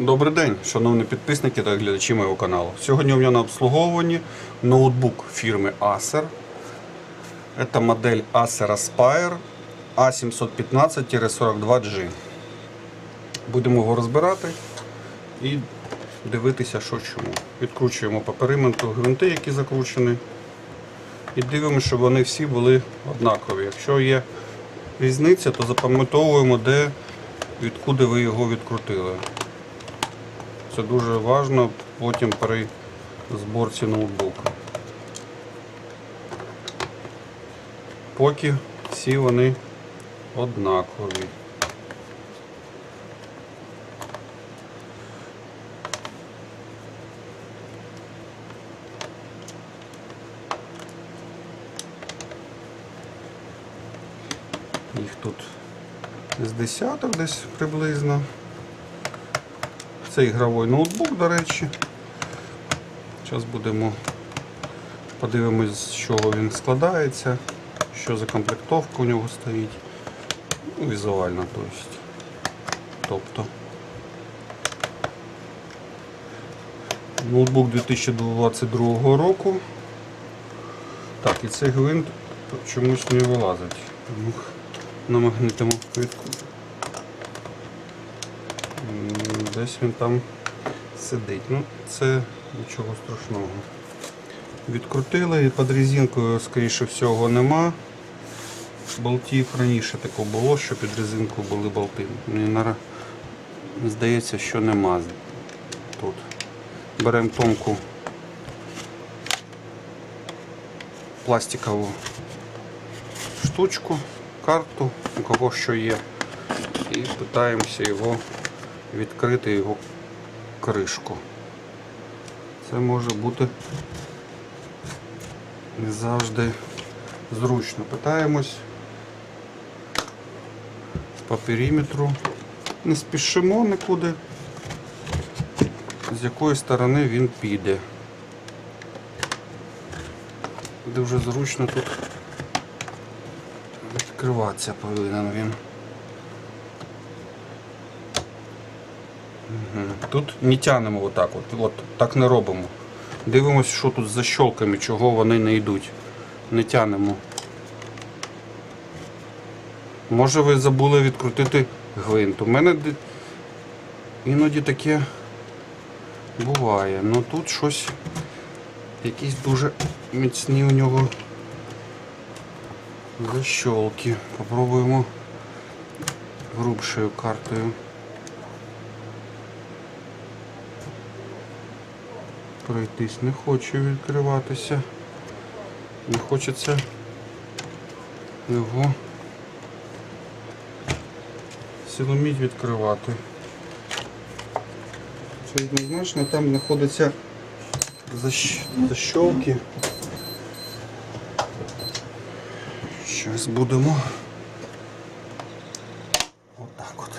Добрий день, шановні підписники та глядачі моєго каналу. Сьогодні у мене на обслуговуванні ноутбук фірми Acer. Це модель Acer Aspire A715-42G. Будемо його розбирати і дивитися, що чому. Відкручуємо по периметру гвинти, які закручені. І дивимося, щоб вони всі були однакові. Якщо є різниця, то запам'ятовуємо, де, відкуди ви його відкрутили. Це дуже важливо потім при зборці ноутбука. Поки всі вони однакові. Їх тут з десяток десь приблизно. Це ігровий ноутбук, до речі. Зараз будемо подивимось, з чого він складається, що за комплектовка у нього стоїть. Ну, візуально, то тобто. Ноутбук 2022 року. Так, і цей гвинт чомусь не вилазить. На магнитному квитку. М, Десь він там сидить. Ну, це нічого страшного. Відкрутили і під резинкою, скоріше всього, нема. Болтів раніше таке було, що під резинку були болти. Мені здається, що нема тут. Беремо тонку пластикову штучку, карту, у кого що є, і питаємося його відкрити його кришку. Це може бути не завжди зручно. Питаємось по периметру. Не спішимо нікуди, з якої сторони він піде. Дуже зручно тут відкриватися повинен він. Тут не тянемо отак, от, от так не робимо. Дивимося, що тут з защолками, чого вони не йдуть. Не тянемо. Може ви забули відкрутити гвинт. У мене іноді таке буває. Ну тут щось якісь дуже міцні у нього защолки. Попробуємо грубшою картою. Пройтись не хочу відкриватися. Не хочеться його силоміть відкривати. Це однозначно там знаходяться защ... защолки. Зараз будемо отак от.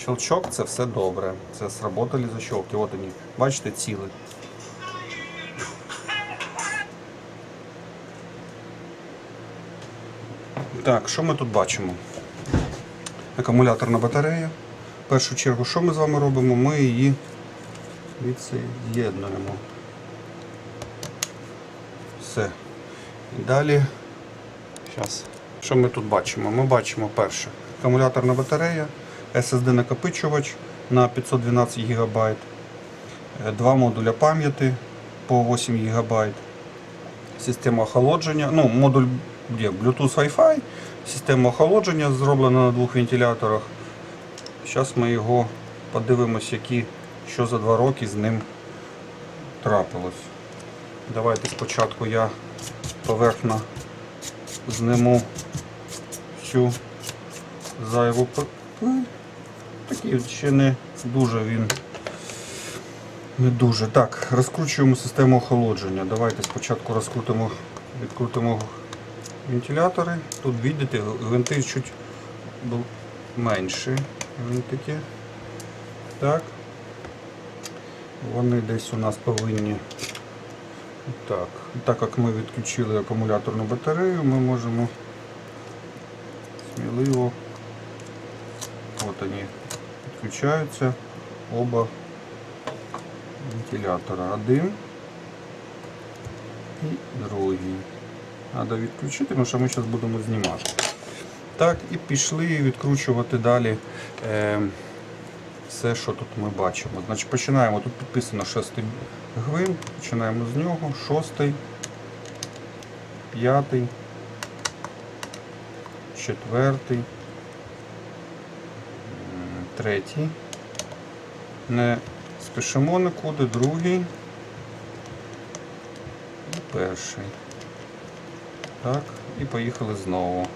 Щелчок це все добре. Це сработали защолки. От вони. Бачите, ціли. Так, що ми тут бачимо? Акумуляторна батарея. В першу чергу, що ми з вами робимо? Ми її відсоєднуємо. Все. І далі. Зараз. Що ми тут бачимо? Ми бачимо перше. Акумуляторна батарея, SSD накопичувач на 512 ГБ, е, два модуля пам'яті по 8 ГБ, система охолодження, ну, модуль є Bluetooth Wi-Fi, система охолодження зроблена на двох вентиляторах. Зараз ми його подивимось, які, що за два роки з ним трапилось. Давайте спочатку я поверхно зниму всю зайву пиль. Такий ще не дуже він. Не дуже. Так, розкручуємо систему охолодження. Давайте спочатку розкрутимо, відкрутимо вентилятори. Тут бачите, гвинти чуть менші. Гвинтики. Так. Вони десь у нас повинні. Так. Так як ми відключили акумуляторну батарею, ми можемо сміливо. От вони відключаються оба вентилятора. Один і другий. Треба відключити, тому що ми зараз будемо знімати. Так, і пішли відкручувати далі е, все, що тут ми бачимо. Значить, починаємо. Тут підписано шостий гвинт, починаємо з нього, шостий, п'ятий, четвертий, м, третій. Не спішимо нікуди, другий і перший. Так, і поїхали знову.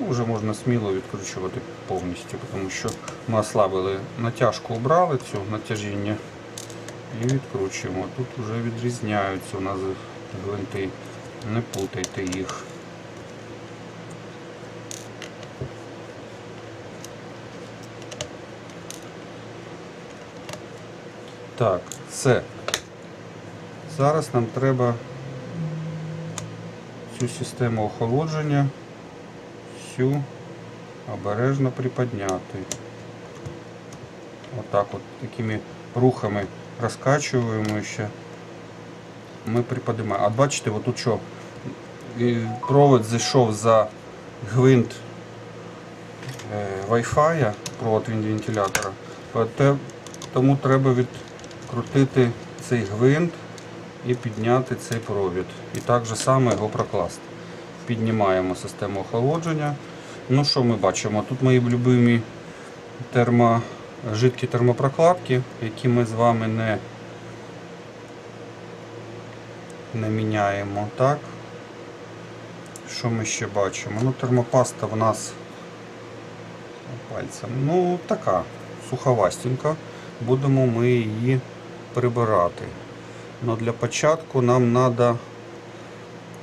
Ну, Вже можна сміло відкручувати повністю, тому що ми ослабили натяжку, обрали цю натяжіння і відкручуємо. Тут вже відрізняються у нас гвинти. Не путайте їх. Так, все. Зараз нам треба цю систему охолодження всю обережно приподняти. Отак от такими рухами розкачуємо ще. Ми приподнимаємо. А бачите, отут що провод зайшов за гвинт е, Wi-Fi, провод від вентилятора. Тому треба відкрутити цей гвинт і підняти цей провід. І так же само його прокласти. Піднімаємо систему охолодження. Ну що ми бачимо? Тут мої любимі термо, жидкі термопрокладки, які ми з вами не, не міняємо. Так. Що ми ще бачимо? Ну, термопаста в нас пальцем. Ну, така суховастенька. Будемо ми її прибирати. Но для початку нам надо,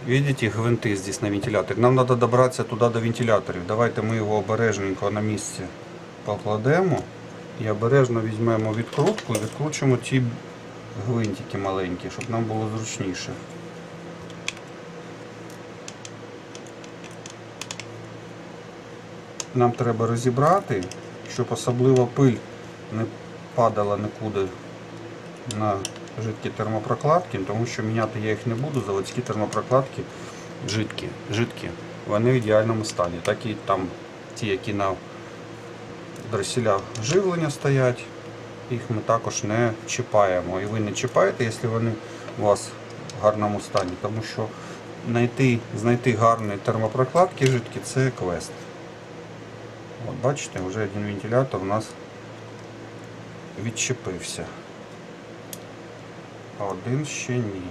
видите, гвинти здесь на вентиляторі. Нам треба добратися туди до вентиляторів. Давайте ми його обережненько на місці покладемо і обережно візьмемо відкрутку і відкручуємо ті гвинтики маленькі, щоб нам було зручніше. Нам треба розібрати, щоб особливо пиль не падала нікуди на жидкі термопрокладки, тому що міняти я їх не буду. Заводські термопрокладки жидкі, жидкі. Вони в ідеальному стані. Так і там ті, які на дросілях живлення стоять, їх ми також не чіпаємо. І ви не чіпаєте, якщо вони у вас в гарному стані, тому що знайти, знайти гарні термопрокладки жидкі це квест. От бачите, вже один вентилятор у нас відчепився. Один ще ні.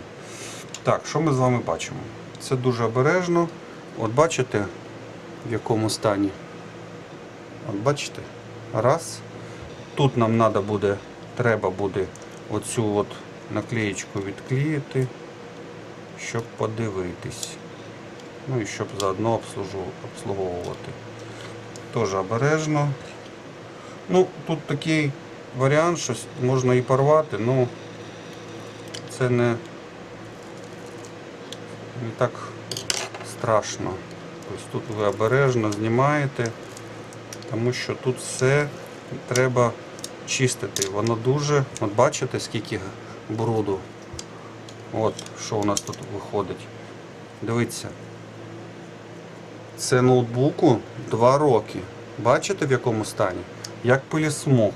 Так, що ми з вами бачимо? Це дуже обережно. От бачите, в якому стані? От бачите? Раз. Тут нам треба буде, треба буде оцю от наклеєчку відклеїти, щоб подивитись. Ну і щоб заодно обслуговувати. Теж обережно. Ну, тут такий варіант, що можна і порвати, ну це не, не так страшно. Тобто тут ви обережно знімаєте, тому що тут все треба чистити. Воно дуже, от бачите, скільки бруду. От що у нас тут виходить. Дивіться. Це ноутбуку 2 роки. Бачите в якому стані? Як пилісмог.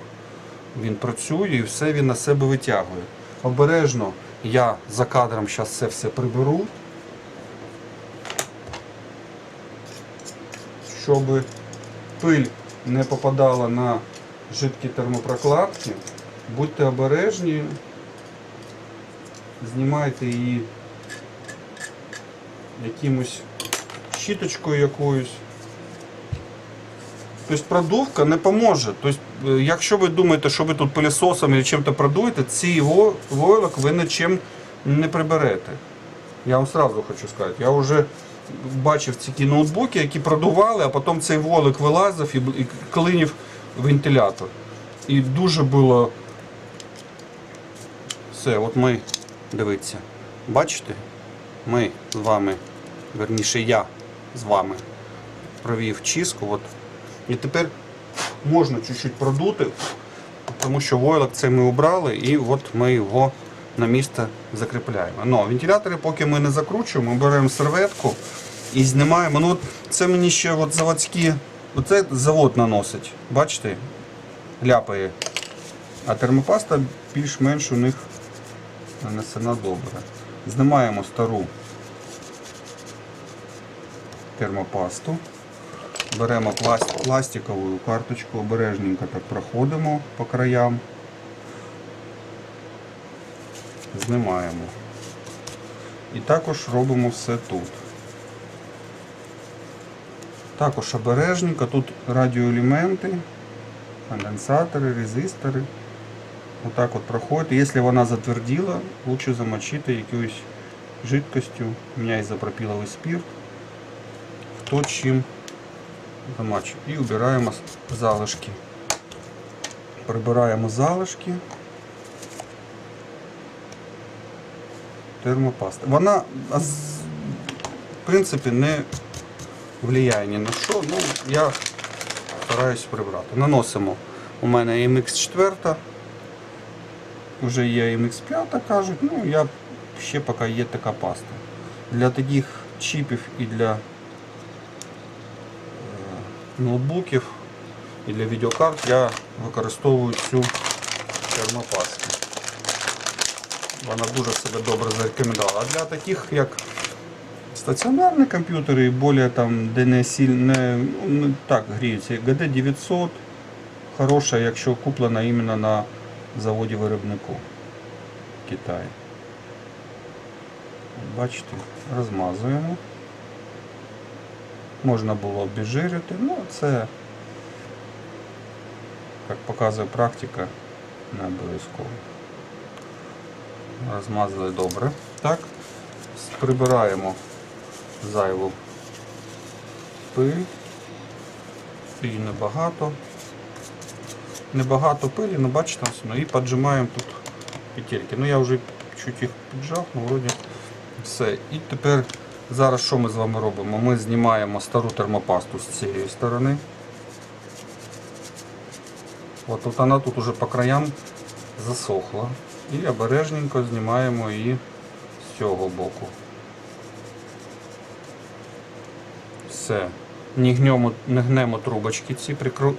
Він працює і все він на себе витягує. Обережно я за кадром зараз це все приберу. Щоб пиль не попадала на жидкі термопрокладки. Будьте обережні, знімайте її якимось щіточкою якоюсь. Тобто продувка не поможе. Тобто, е, якщо ви думаєте, що ви тут пилісосом або чим-то продуєте, цей войлок ви нічим не приберете. Я вам сразу хочу сказати. Я вже бачив ці ноутбуки, які продували, а потім цей волик вилазив і клинів вентилятор. І дуже було. Все, от ми, дивіться, бачите? Ми з вами, верніше я з вами провів чистку. От. І тепер можна чуть-чуть продути, тому що войлок це ми убрали і от ми його на місце закріпляємо. Ну, вентилятори, поки ми не закручуємо, ми беремо серветку і знімаємо. Ну, от це мені ще от заводські, оце завод наносить. Бачите? Ляпає. А термопаста більш-менш у них нанесена добре. Знімаємо стару термопасту. Беремо пласт- пластикову карточку, обережненько так проходимо по краям. Знімаємо. І також робимо все тут. Також обережненько, тут радіоелементи, конденсатори, резистори. Отак от проходить. Якщо вона затверділа, лучше замочити якоюсь жидкостю. У мене ізопропіловий спирт. Хто чим замачив. І убираємо залишки. Прибираємо залишки. Термопаста. Вона в принципі не впливає ні на що. Ну, я стараюсь прибрати. Наносимо. У мене MX4, вже є MX5, кажуть. Ну, я ще поки є така паста. Для таких чіпів і для ноутбуків і для відеокарт я використовую цю термопасту. Вона дуже себе добре зарекомендувала. А для таких, як стаціонарні комп'ютери, більше там, де не сильно ну, так гріються, GD 900 хороша, якщо куплена іменно на заводі виробнику в Китаї. Бачите, розмазуємо. Можна було обезжирити, ну це, як показує практика, не обов'язково. Розмазали добре. Так, прибираємо зайву пиль. Її небагато. Небагато пилі, ну бачите, воно. і піджимаємо тут петельки. Ну я вже чуть їх піджав, ну вроді все. І тепер зараз що ми з вами робимо? Ми знімаємо стару термопасту з цієї сторони. От тут вона тут уже по краям засохла. І обережненько знімаємо її з цього боку. Все. Не гнемо, не гнемо трубочки ці,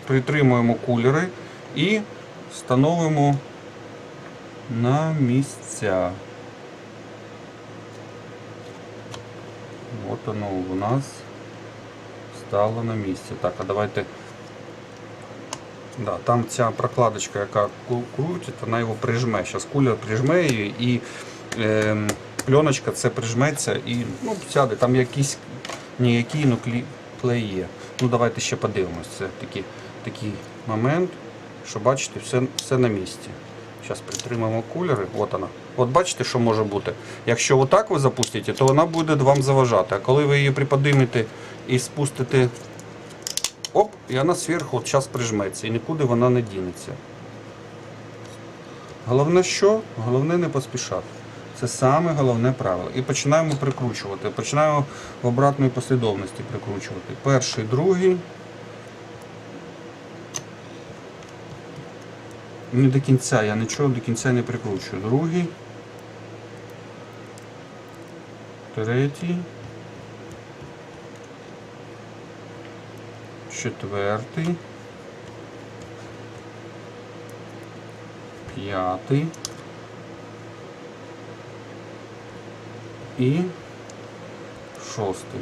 притримуємо кулери і встановимо на місця. От воно у нас стало на місці. Так, а давайте. Да, там ця прокладочка, яка крутить, вона його прижме. Зараз куля прижме її і е, пленочка це прижметься і ну, сяде. Там якийсь ніякий ну, клей. Ну давайте ще подивимось. Це такий, такий момент, що бачите, все, все на місці. Зараз притримаємо кулери. От вона. От бачите, що може бути. Якщо отак ви запустите, то вона буде вам заважати. А коли ви її приподнимете і спустите, оп, і вона зверху от зараз прижметься і нікуди вона не дінеться. Головне що? Головне не поспішати. Це саме головне правило. І починаємо прикручувати. Починаємо в обратної послідовності прикручувати. Перший, другий. Не до кінця, я нічого до кінця не прикручую. Другий. Третій. Четвертий. П'ятий. І шостий.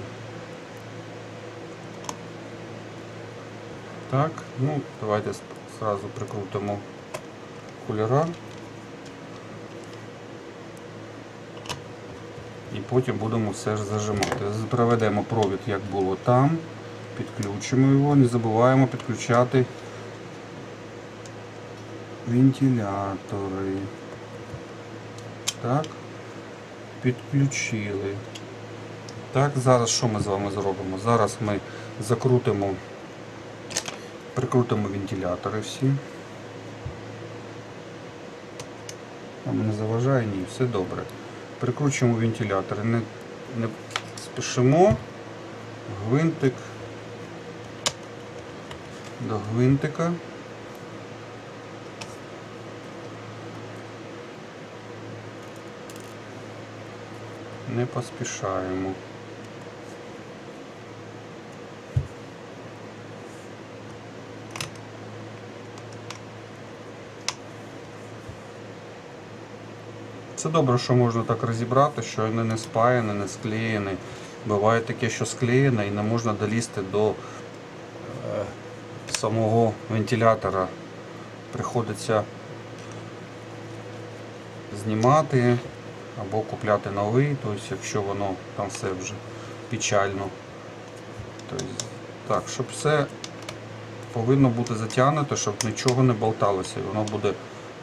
Так, ну, давайте сразу прикрутимо кулера. Потім будемо все ж зажимати. Проведемо провід, як було там, підключимо його, не забуваємо підключати вентилятори. Так, підключили. Так, зараз що ми з вами зробимо? Зараз ми закрутимо, прикрутимо вентилятори всі. Вам не заважає? Ні, все добре. Прикручуємо вентилятор. Не, не спішимо гвинтик до гвинтика. Не поспішаємо. Це добре, що можна так розібрати, що він не спаяний, не склеєний. Буває таке, що склеєне і не можна долізти до е, самого вентилятора. Приходиться знімати або купляти новий, тобто якщо воно там все вже печально. Тобто, так, щоб все повинно бути затягнуто, щоб нічого не болталося. Воно буде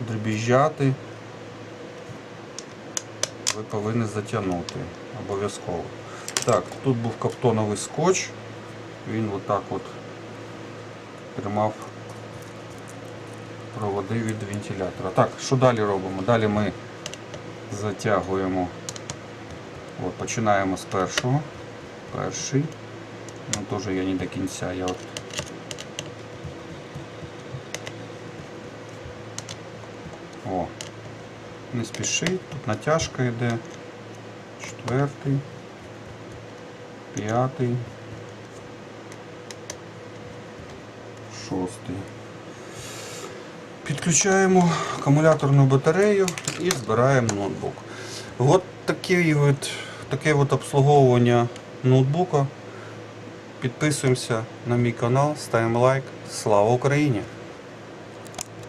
дребіжджати. Ви повинні затягнути обов'язково. Так, тут був каптоновий скотч. Він отак от тримав проводи від вентилятора. Так, що далі робимо? Далі ми затягуємо. От, починаємо з першого. Перший. Ну теж я не до кінця. Я от О, не спіши, тут натяжка йде. Четвертий, п'ятий, шостий. Підключаємо акумуляторну батарею і збираємо ноутбук. От таке от, таке от обслуговування ноутбука. Підписуємося на мій канал, ставимо лайк. Слава Україні!